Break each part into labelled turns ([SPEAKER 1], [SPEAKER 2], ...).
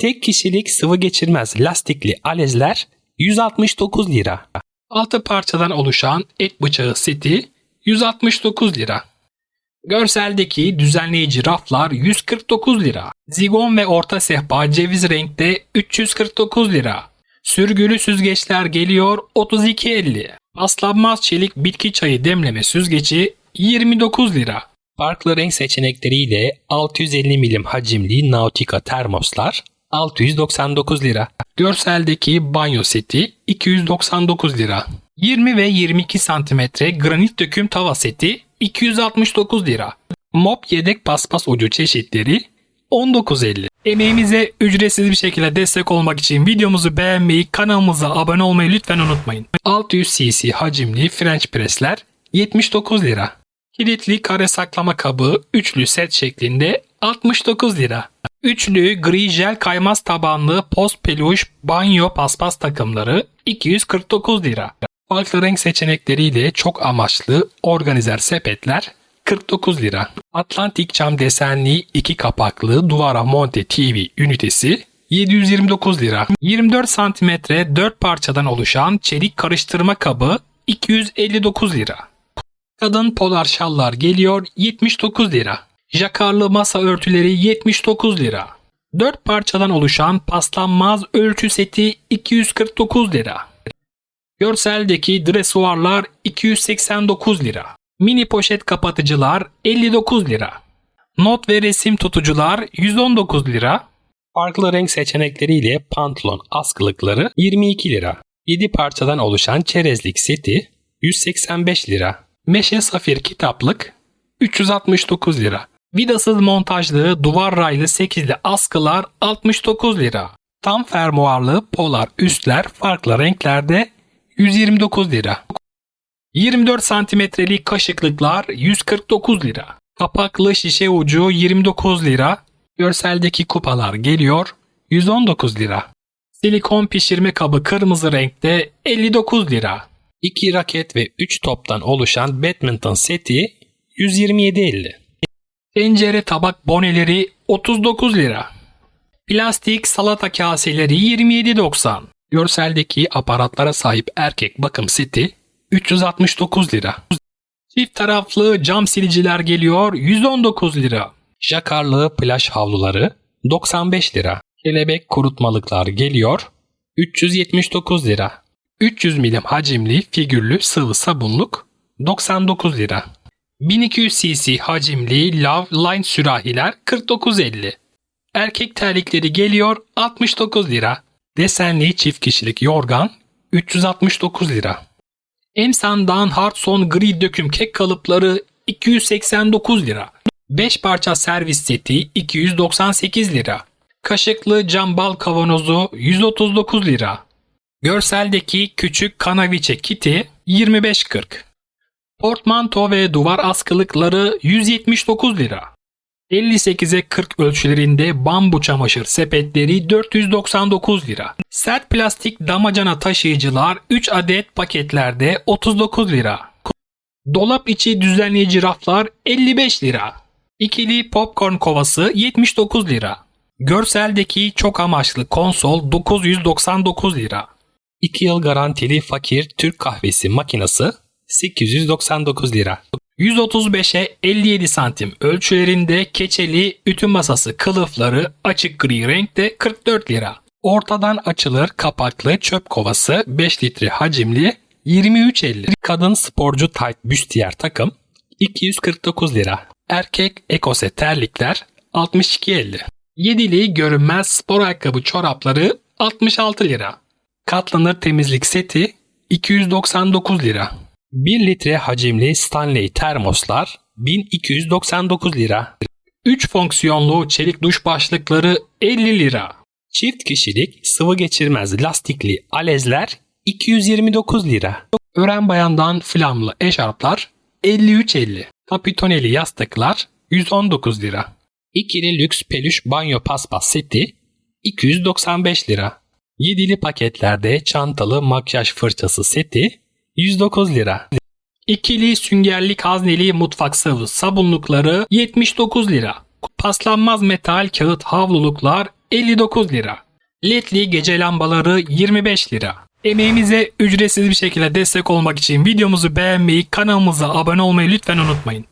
[SPEAKER 1] Tek kişilik sıvı geçirmez lastikli alezler 169 lira.
[SPEAKER 2] 6 parçadan oluşan et bıçağı seti 169 lira. Görseldeki düzenleyici raflar 149 lira. Zigon ve orta sehpa ceviz renkte 349 lira. Sürgülü süzgeçler geliyor 32.50. Paslanmaz çelik bitki çayı demleme süzgeci 29 lira.
[SPEAKER 1] Farklı renk seçenekleriyle 650 milim hacimli Nautica termoslar 699 lira.
[SPEAKER 2] Görseldeki banyo seti 299 lira. 20 ve 22 santimetre granit döküm tava seti 269 lira. Mop yedek paspas ucu çeşitleri 19.50. Emeğimize ücretsiz bir şekilde destek olmak için videomuzu beğenmeyi, kanalımıza abone olmayı lütfen unutmayın. 600 cc hacimli French pressler 79 lira. Kilitli kare saklama kabı üçlü set şeklinde 69 lira. Üçlü gri jel kaymaz tabanlı post peluş banyo paspas takımları 249 lira. Farklı renk seçenekleriyle çok amaçlı organizer sepetler 49 lira. Atlantik cam desenli iki kapaklı duvara monte TV ünitesi 729 lira. 24 santimetre 4 parçadan oluşan çelik karıştırma kabı 259 lira. Kadın polar şallar geliyor 79 lira. Jakarlı masa örtüleri 79 lira. 4 parçadan oluşan paslanmaz ölçü seti 249 lira. Görseldeki dresuarlar 289 lira. Mini poşet kapatıcılar 59 lira. Not ve resim tutucular 119 lira.
[SPEAKER 1] Farklı renk seçenekleriyle pantolon askılıkları 22 lira. 7 parçadan oluşan çerezlik seti 185 lira. Meşe safir kitaplık 369 lira.
[SPEAKER 2] Vidasız montajlı duvar raylı 8'li askılar 69 lira. Tam fermuarlı polar üstler farklı renklerde 129 lira. 24 santimetrelik kaşıklıklar 149 lira. Kapaklı şişe ucu 29 lira. Görseldeki kupalar geliyor 119 lira. Silikon pişirme kabı kırmızı renkte 59 lira.
[SPEAKER 1] 2 raket ve 3 toptan oluşan badminton seti 127.50.
[SPEAKER 2] Tencere tabak boneleri 39 lira. Plastik salata kaseleri 27.90. Görseldeki aparatlara sahip erkek bakım seti 369 lira. Çift taraflı cam siliciler geliyor 119 lira.
[SPEAKER 1] Jakarlı plaj havluları 95 lira. Kelebek kurutmalıklar geliyor 379 lira.
[SPEAKER 2] 300 milim hacimli figürlü sıvı sabunluk 99 lira. 1200 cc hacimli Love Line sürahiler 49.50. Erkek terlikleri geliyor 69 lira. Desenli çift kişilik yorgan 369 lira. Emsan'dan Hardson gri döküm kek kalıpları 289 lira. 5 parça servis seti 298 lira. Kaşıklı cam bal kavanozu 139 lira. Görseldeki küçük kanaviçe kiti 25.40. Portmanto ve duvar askılıkları 179 lira. 58'e 40 ölçülerinde bambu çamaşır sepetleri 499 lira. Sert plastik damacana taşıyıcılar 3 adet paketlerde 39 lira. Dolap içi düzenleyici raflar 55 lira. İkili popcorn kovası 79 lira. Görseldeki çok amaçlı konsol 999 lira.
[SPEAKER 1] 2 yıl garantili fakir Türk kahvesi makinesi 899 lira.
[SPEAKER 2] 135'e 57 santim ölçülerinde keçeli ütü masası kılıfları açık gri renkte 44 lira. Ortadan açılır kapaklı çöp kovası 5 litre hacimli 23.50.
[SPEAKER 1] Kadın sporcu tight büstiyer takım 249 lira.
[SPEAKER 2] Erkek ekose terlikler 62.50. Yedili görünmez spor ayakkabı çorapları 66 lira. Katlanır temizlik seti 299 lira.
[SPEAKER 1] 1 litre hacimli Stanley termoslar 1299 lira.
[SPEAKER 2] 3 fonksiyonlu çelik duş başlıkları 50 lira.
[SPEAKER 1] Çift kişilik sıvı geçirmez lastikli alezler 229 lira.
[SPEAKER 2] Ören bayandan flamlı eşarplar 53.50. Kapitoneli yastıklar 119 lira.
[SPEAKER 1] İkili lüks peluş banyo paspas seti 295 lira. Yedili paketlerde çantalı makyaj fırçası seti 109 lira.
[SPEAKER 2] İkili süngerlik hazneli mutfak sıvı sabunlukları 79 lira. Paslanmaz metal kağıt havluluklar 59 lira. LED'li gece lambaları 25 lira. Emeğimize ücretsiz bir şekilde destek olmak için videomuzu beğenmeyi, kanalımıza abone olmayı lütfen unutmayın.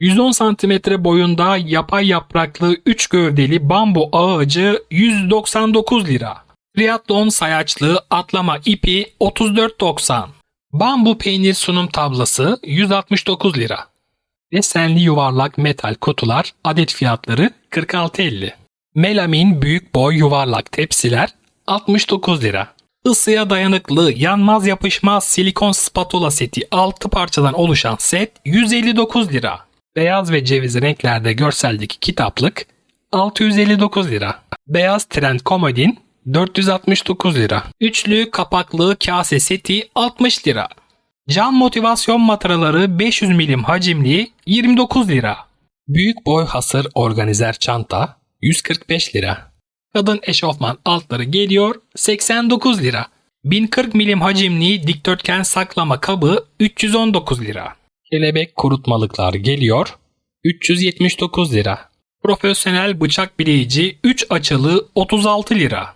[SPEAKER 2] 110 cm boyunda yapay yapraklı 3 gövdeli bambu ağacı 199 lira. Triathlon sayaçlı atlama ipi 34.90. Bambu peynir sunum tablası 169 lira. Desenli yuvarlak metal kutular adet fiyatları 46.50. Melamin büyük boy yuvarlak tepsiler 69 lira. Isıya dayanıklı yanmaz yapışmaz silikon spatula seti 6 parçadan oluşan set 159 lira. Beyaz ve ceviz renklerde görseldeki kitaplık 659 lira. Beyaz trend komodin 469 lira. Üçlü kapaklı kase seti 60 lira. Cam motivasyon mataraları 500 milim hacimli 29 lira. Büyük boy hasır organizer çanta 145 lira. Kadın eşofman altları geliyor 89 lira. 1040 milim hacimli dikdörtgen saklama kabı 319 lira. Kelebek kurutmalıklar geliyor 379 lira. Profesyonel bıçak bileyici 3 açılı 36 lira.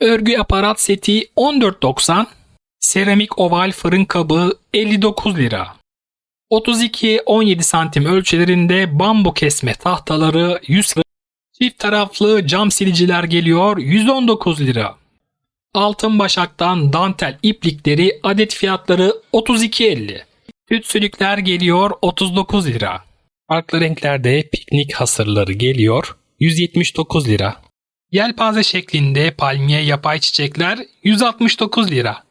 [SPEAKER 2] Örgü aparat seti 14.90. Seramik oval fırın kabı 59 lira. 32-17 santim ölçülerinde bambu kesme tahtaları 100 Çift taraflı cam siliciler geliyor 119 lira. Altın başaktan dantel iplikleri adet fiyatları 32.50. Tütsülükler geliyor 39 lira. Farklı renklerde piknik hasırları geliyor 179 lira. Yelpaze şeklinde palmiye yapay çiçekler 169 lira.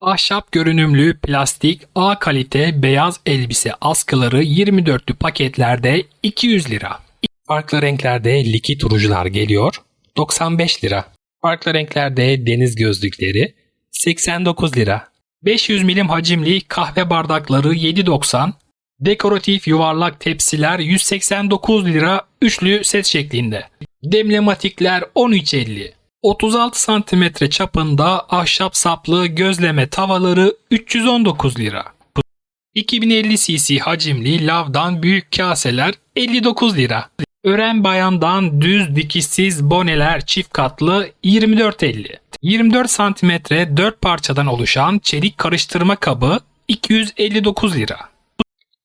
[SPEAKER 2] Ahşap görünümlü plastik A kalite beyaz elbise askıları 24'lü paketlerde 200 lira. Farklı renklerde likit rujlar geliyor 95 lira. Farklı renklerde deniz gözlükleri 89 lira. 500 milim hacimli kahve bardakları 7.90. Dekoratif yuvarlak tepsiler 189 lira üçlü set şeklinde. Demlematikler 13.50. 36 santimetre çapında ahşap saplı gözleme tavaları 319 lira. 2050 cc hacimli lavdan büyük kaseler 59 lira. Ören bayandan düz dikişsiz boneler çift katlı 24.50. 24 santimetre 4 parçadan oluşan çelik karıştırma kabı 259 lira.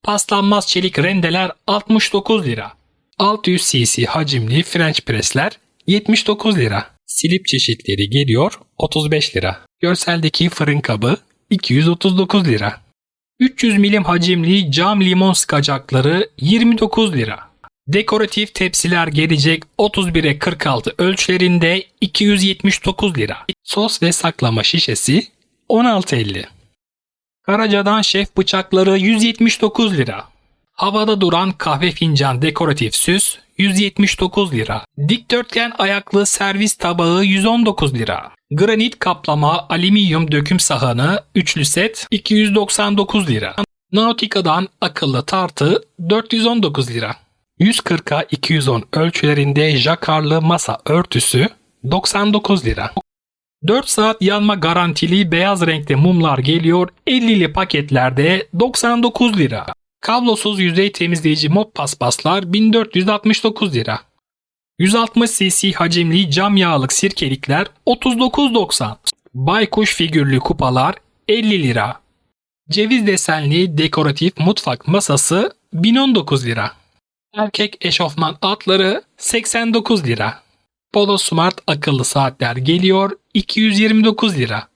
[SPEAKER 2] Paslanmaz çelik rendeler 69 lira. 600 cc hacimli French pressler 79 lira. Silip çeşitleri geliyor 35 lira. Görseldeki fırın kabı 239 lira. 300 milim hacimli cam limon sıkacakları 29 lira. Dekoratif tepsiler gelecek 31'e 46 ölçülerinde 279 lira. Sos ve saklama şişesi 16.50. Karaca'dan şef bıçakları 179 lira. Havada duran kahve fincan dekoratif süs 179 lira. Dikdörtgen ayaklı servis tabağı 119 lira. Granit kaplama alüminyum döküm sahanı üçlü set 299 lira. Nautica'dan akıllı tartı 419 lira. 140'a 210 ölçülerinde jakarlı masa örtüsü 99 lira. 4 saat yanma garantili beyaz renkte mumlar geliyor 50'li paketlerde 99 lira. Kablosuz yüzey temizleyici mop paspaslar 1469 lira. 160 cc hacimli cam yağlık sirkelikler 39.90. Baykuş figürlü kupalar 50 lira. Ceviz desenli dekoratif mutfak masası 1019 lira. Erkek eşofman atları 89 lira. Polo Smart akıllı saatler geliyor 229 lira.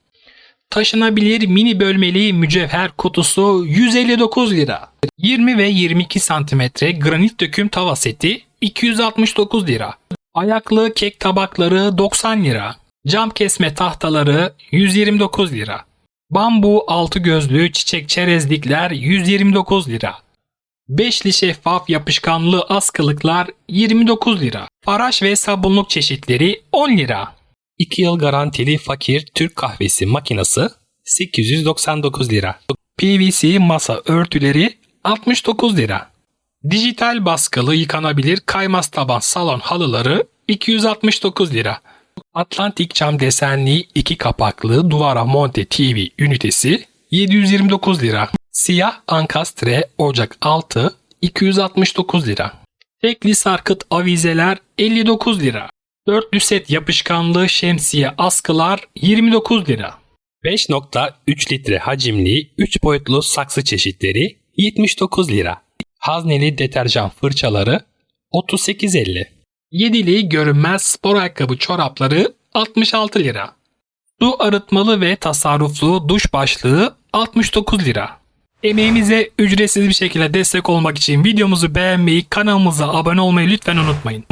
[SPEAKER 2] Taşınabilir mini bölmeli mücevher kutusu 159 lira. 20 ve 22 santimetre granit döküm tava seti 269 lira. Ayaklı kek tabakları 90 lira. Cam kesme tahtaları 129 lira. Bambu altı gözlü çiçek çerezlikler 129 lira. Beşli şeffaf yapışkanlı askılıklar 29 lira. Faraş ve sabunluk çeşitleri 10 lira. 2 yıl garantili fakir Türk kahvesi makinesi 899 lira. PVC masa örtüleri 69 lira. Dijital baskılı yıkanabilir kaymaz taban salon halıları 269 lira. Atlantik cam desenli iki kapaklı duvara monte TV ünitesi 729 lira. Siyah ankastre ocak altı 269 lira. Tekli sarkıt avizeler 59 lira. Dörtlü set yapışkanlı şemsiye askılar 29 lira.
[SPEAKER 1] 5.3 litre hacimli 3 boyutlu saksı çeşitleri 79 lira. Hazneli deterjan fırçaları 38.50.
[SPEAKER 2] Yedili görünmez spor ayakkabı çorapları 66 lira. Su arıtmalı ve tasarruflu duş başlığı 69 lira. Emeğimize ücretsiz bir şekilde destek olmak için videomuzu beğenmeyi, kanalımıza abone olmayı lütfen unutmayın.